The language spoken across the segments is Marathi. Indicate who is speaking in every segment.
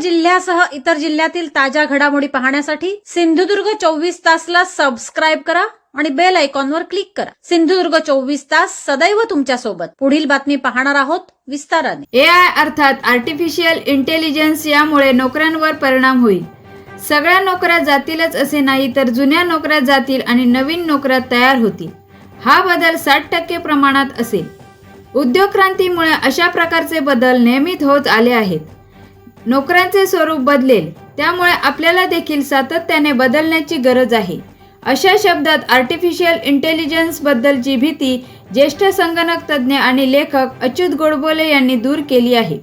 Speaker 1: जिल्ह्यासह इतर जिल्ह्यातील ताज्या घडामोडी पाहण्यासाठी सिंधुदुर्ग चोवीस तासला सबस्क्राईब करा आणि बेल आयकॉनवर क्लिक करा. सिंधुदुर्ग चोवीस तास सदैव तुमच्यासोबत पुढील बातमी पाहणार आहोत विस्ताराने.
Speaker 2: ए आय अर्थात आर्टिफिशियल इंटेलिजन्स यामुळे नोकऱ्यांवर परिणाम होईल. सगळ्या नोकऱ्या जातीलच असे नाही तर जुन्या नोकऱ्या जातील आणि नवीन नोकऱ्या तयार होतील. हा बदल साठ टक्के प्रमाणात असेल. उद्योग क्रांतीमुळे अशा प्रकारचे बदल नियमित होत आले आहेत. नोकऱ्यांचे स्वरूप बदलेल त्यामुळे आपल्याला देखील सातत्याने बदलण्याची गरज आहे. अशा शब्दात आर्टिफिशियल इंटेलिजन्सबद्दलची भीती ज्येष्ठ संगणक तज्ज्ञ आणि लेखक अच्युत गोडबोले यांनी दूर केली आहे.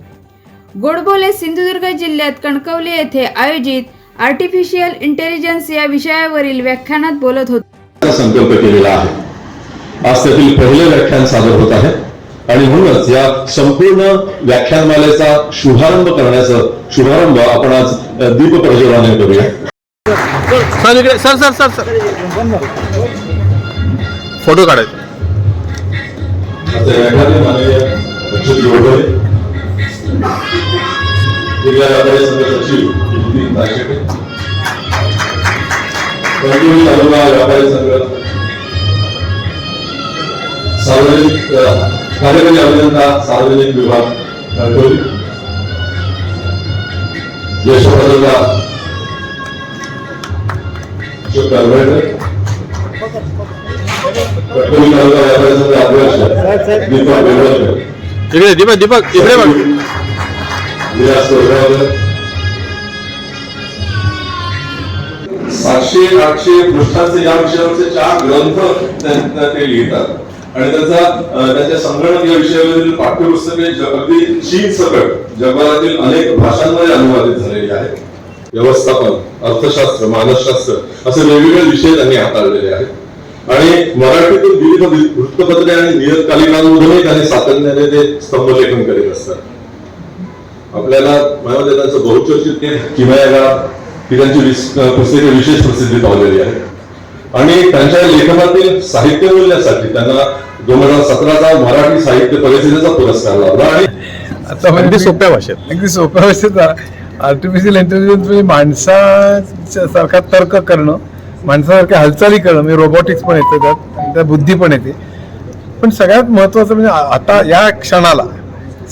Speaker 2: गोडबोले सिंधुदुर्ग जिल्ह्यात कणकवली येथे आयोजित आर्टिफिशियल इंटेलिजन्स या विषयावरील व्याख्यानात बोलत होते.
Speaker 3: संकल्प केलेला आहे. आज त्यातील पहिले व्याख्यान सादर होत आहे. आणि म्हणूनच या संपूर्ण व्याख्यानमालेचा शुभारंभ करण्याचं शुभारंभ आपण आज दीप प्रज्वलनाने करूया.
Speaker 4: सर इकडे sir sir sir sir. Photo काढायचा.
Speaker 3: जिल्हा व्यापारी संघ सचिव तालुका व्यापारी संघ. सार्वजनिक अ, कार्यकारी अभियंता सार्वजनिक विभाग कणकवली ज्येष्ठ पत्रकार अशोक कालवेकर कणकवली तालुका व्यापारी संघ अध्यक्ष दीपक बेलवलकर
Speaker 4: इकडे दीपक दीपक इकडे बघ
Speaker 3: विलास कोरगावकर सातशे आठशे पृष्ठांचे या विषयावरचे चार ग्रंथ त्या- ते लिहितात आणि त्याचा त्याच्या त्यांच्या संगणक या विषयावरील पाठ्यपुस्तके अगदी चीन सकट जगभरातील अनेक भाषांमध्ये अनुवादित झालेली आहेत. व्यवस्थापन अर्थशास्त्र मानसशास्त्र असे वेगवेगळे विषय त्यांनी हाताळलेले आहेत. आणि मराठीतून विविध वृत्तपत्रे आणि नियतकालिकांमधूनही त्यांनी सातत्याने ते स्तंभलेखन करीत असतात. आपल्याला मला त्यांचं बहुचर्चित किमयागा ही त्यांची पुस्तके विशेष प्रसिद्धी पावलेली आहे आणि त्यांच्या लेखनातील साहित्य मूल्यासाठी त्यांना दोन हजार सतराचा मराठी साहित्य परिषदेचा पुरस्कार लाभला आणि
Speaker 5: आता
Speaker 4: अगदी
Speaker 5: म्हणजे
Speaker 4: सोप्या भाषेत.
Speaker 5: अगदी सोप्या भाषेत आर्टिफिशियल इंटेलिजन्स म्हणजे माणसाच्या सारखा तर्क करणं माणसासारख्या हालचाली करणं म्हणजे रोबोटिक्स पण येते त्यात त्यात बुद्धी पण येते. पण सगळ्यात महत्वाचं म्हणजे आता या क्षणाला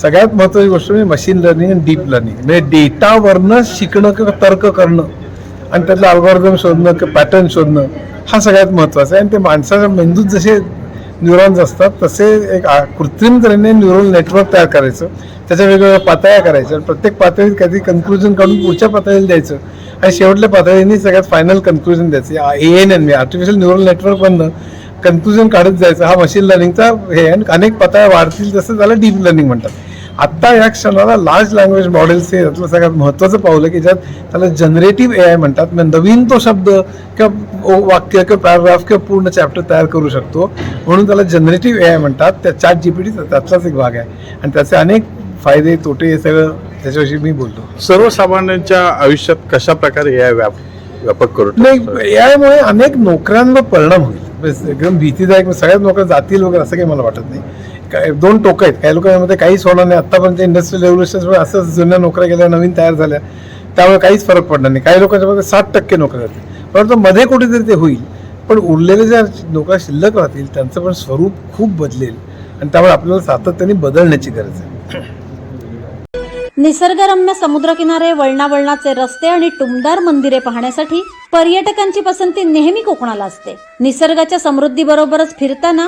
Speaker 5: सगळ्यात महत्वाची गोष्ट म्हणजे मशीन लर्निंग आणि डीप लर्निंग म्हणजे डेटावरनं शिकणं किंवा तर्क करणं आणि त्यातलं अल्गोरिदम शोधणं किंवा पॅटर्न शोधणं हा सगळ्यात महत्त्वाचा आहे. आणि ते माणसाच्या मेंदूत जसे न्यूरॉन्स असतात तसे एक कृत्रिम तऱ्हेने न्यूरल नेटवर्क तयार करायचं. त्याच्या वेगवेगळ्या पातळ्या करायच्या. आणि प्रत्येक पातळीत काहीतरी कन्क्लुजन काढून पुढच्या पातळीला द्यायचं. आणि शेवटल्या पातळीने सगळ्यात फायनल कन्क्लुजन द्यायचं. A N N artificial neural नेटवर्कमधनं conclusion काढत जायचं. हा मशीन लर्निंगचा हे आणि अनेक पातळ्या वाढतील तसं त्याला डीप लर्निंग म्हणतात. आत्ता या क्षणाला लार्ज लँग्वेज मॉडेल्स हे यातलं सगळ्यात महत्त्वाचं पावलं की ज्यात त्याला जनरेटिव्ह ए आय म्हणतात. म्हणजे नवीन तो शब्द किंवा वाक्य किंवा पॅराग्राफ किंवा पूर्ण चॅप्टर तयार करू शकतो. म्हणून त्याला जनरेटिव्ह ए आय म्हणतात. त्या चार्ट जीपीटी त्यातलाच एक भाग आहे. आणि त्याचे अनेक फायदे तोटे हे सगळं त्याच्याविषयी मी बोलतो.
Speaker 4: सर्वसामान्यांच्या आयुष्यात कशा प्रकारे या व्याप व्यापक करू
Speaker 5: नाही? ए आयमुळे अनेक नोकऱ्यांवर परिणाम होईल. एकदम भीतीदायक सगळ्याच नोकऱ्या जातील वगैरे असं काही मला वाटत नाही. दोन टोकं आहेत. काही लोकांमध्ये काहीच होणार नाही. आत्तापर्यंत इंडस्ट्रियल रेव्होल्युशनमुळे असंच जुन्या नोकऱ्या गेल्या नवीन तयार झाल्या. त्यामुळे काहीच फरक पडणार नाही. काही लोकांच्या मध्ये साठ टक्के नोकऱ्या जातील. परंतु मध्ये कुठेतरी ते होईल. पण उरलेले ज्या नोकऱ्या शिल्लक राहतील त्यांचं पण स्वरूप खूप बदलेल. आणि त्यामुळे आपल्याला सातत्याने बदलण्याची गरज आहे.
Speaker 1: निसर्गरम्य समुद्रकिनारे वळणावळणाचे रस्ते आणि टुमदार मंदिरे पाहण्यासाठी पर्यटकांची पसंती नेहमी कोकणाला असते. निसर्गाच्या समृद्धीबरोबरच फिरताना